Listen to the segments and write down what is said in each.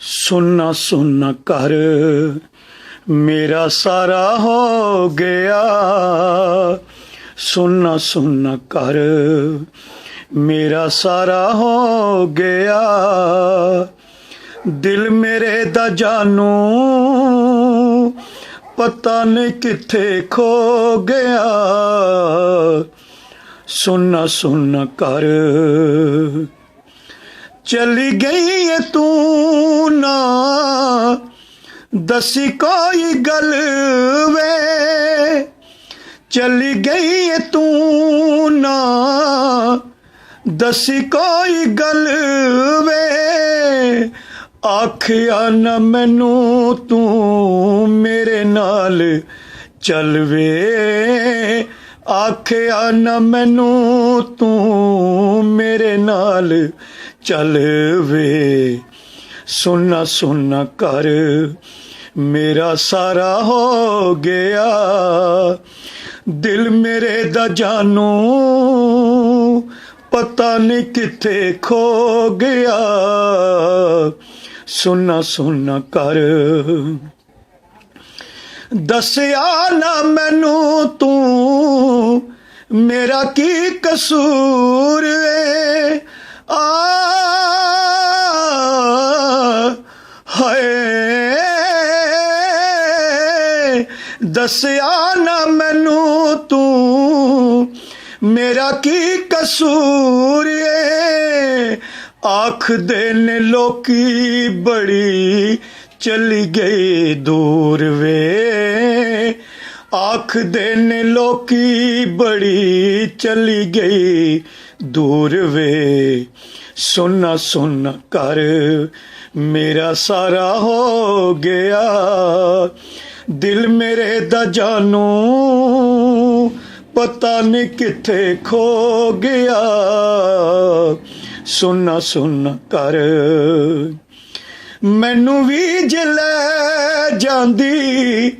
ਸੁਨਾ ਸੁਨਾ ਕਰ। ਮੇਰਾ ਸਾਰਾ ਹੋ ਗਿਆ। ਸੁਨਾ ਸੁਨਾ ਕਰ। ਮੇਰਾ ਸਾਰਾ ਹੋ ਗਿਆ। ਦਿਲ ਮੇਰੇ ਦਾ ਜਾਨੂ। ਪਤਾ ਨਹੀਂ ਕਿੱਥੇ ਖੋ ਗਿਆ। ਸੁਨਾ ਸੁਨਾ ਕਰ। ਚਲੀ ਗਈ ਏ ਤੂੰ ਨਾ। ਦਸੀ ਕੋਈ ਗੱਲ ਵੇ। ਚਲੀ ਗਈ ਏ ਤੂੰ ਨਾ। ਦਸੀ ਕੋਈ ਗੱਲ ਵੇ। ਆਖਿਆ ਨਾ ਮੈਨੂੰ ਤੂੰ ਮੇਰੇ ਨਾਲ ਚੱਲ ਵੇ। ਆਖਿਆ ਨਾ ਮੈਨੂੰ ਤੂੰ ਮੇਰੇ ਨਾਲ ਚੱਲ ਵੇ। ਸੁਨਾ ਸੁਨਾ ਕਰ, ਮੇਰਾ ਸਾਰਾ ਹੋ ਗਿਆ। ਦਿਲ ਮੇਰੇ ਦਾ ਜਾਨੂ, ਪਤਾ ਨਹੀਂ ਕਿੱਥੇ ਖੋ ਗਿਆ। ਸੁਣਨਾ ਸੁਣਨਾ ਕਰ। ਦੱਸਿਆ ਨਾ ਮੈਨੂੰ ਤੂੰ ਮੇਰਾ ਕੀ ਕਸੂਰ ਏ ਆ, ਹਾਏ। ਦੱਸਿਆ ਨਾ ਮੈਨੂੰ ਤੂੰ, ਮੇਰਾ ਕੀ ਕਸੂਰ ਏ? ਆਖਦੇ ਨੇ ਲੋਕੀ ਬੜੀ ਚਲੀ ਗਈ ਦੂਰ ਵੇ। ਆਖਦੇ ਨੇ ਲੋਕੀ ਬੜੀ ਚਲੀ ਗਈ। ਦੂਰ ਵੇ ਸੁਨਾ ਸੁਨਾ ਕਰ, ਮੇਰਾ ਸਾਰਾ ਹੋ ਗਿਆ। ਦਿਲ ਮੇਰੇ ਦਾ ਜਾਨੂ, ਪਤਾ ਨਹੀਂ ਕਿੱਥੇ ਖੋ ਗਿਆ। ਸੁਨਾ ਸੁਨਾ ਕਰ, ਮੈਨੂੰ ਵੀ ਜਲੇ ਜਾਂਦੀ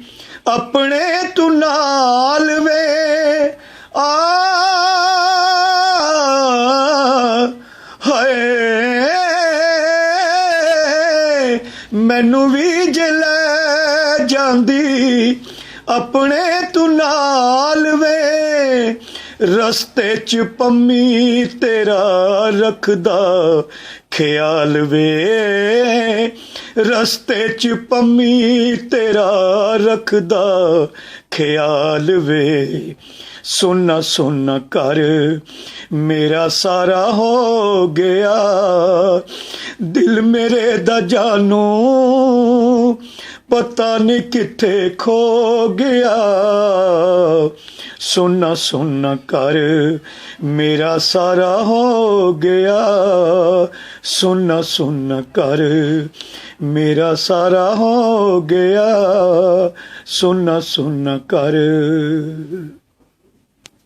ਆਪਣੇ ਤੂੰ ਨਾਲ ਵੇ। ਆ, ਹਾਏ। ਮੈਨੂੰ ਵੀ ਜਲੇ ਜਾਂਦੀ, ਆਪਣੇ ਤੂੰ ਨਾਲ ਵੇ। ਰਸਤੇ ਚ ਪੰਮੀ ਤੇਰਾ ਰੱਖਦਾ ਖਿਆਲ ਵੇ। ਰਸਤੇ ਚ ਪੰਮੀ ਤੇਰਾ ਰੱਖਦਾ, ਖਿਆਲ ਵੇ। ਸੁਣਨਾ ਸੁਣਨਾ ਕਰ, ਮੇਰਾ ਸਾਰਾ ਹੋ ਗਿਆ। ਦਿਲ ਮੇਰੇ ਦਾ ਜਾਨੂ ਪਤਾ ਨਹੀਂ ਕਿੱਥੇ ਖੋ ਗਿਆ। ਸੁਣਨਾ ਸੁਨਾ ਕਰ, ਮੇਰਾ ਸਾਰਾ ਹੋ ਗਿਆ। ਸੁਣਨਾ ਸੁਨਾ ਕਰ, ਮੇਰਾ ਸਾਰਾ ਹੋ ਗਿਆ। ਸੁਣਨਾ ਸੁਨਾ ਕਰ।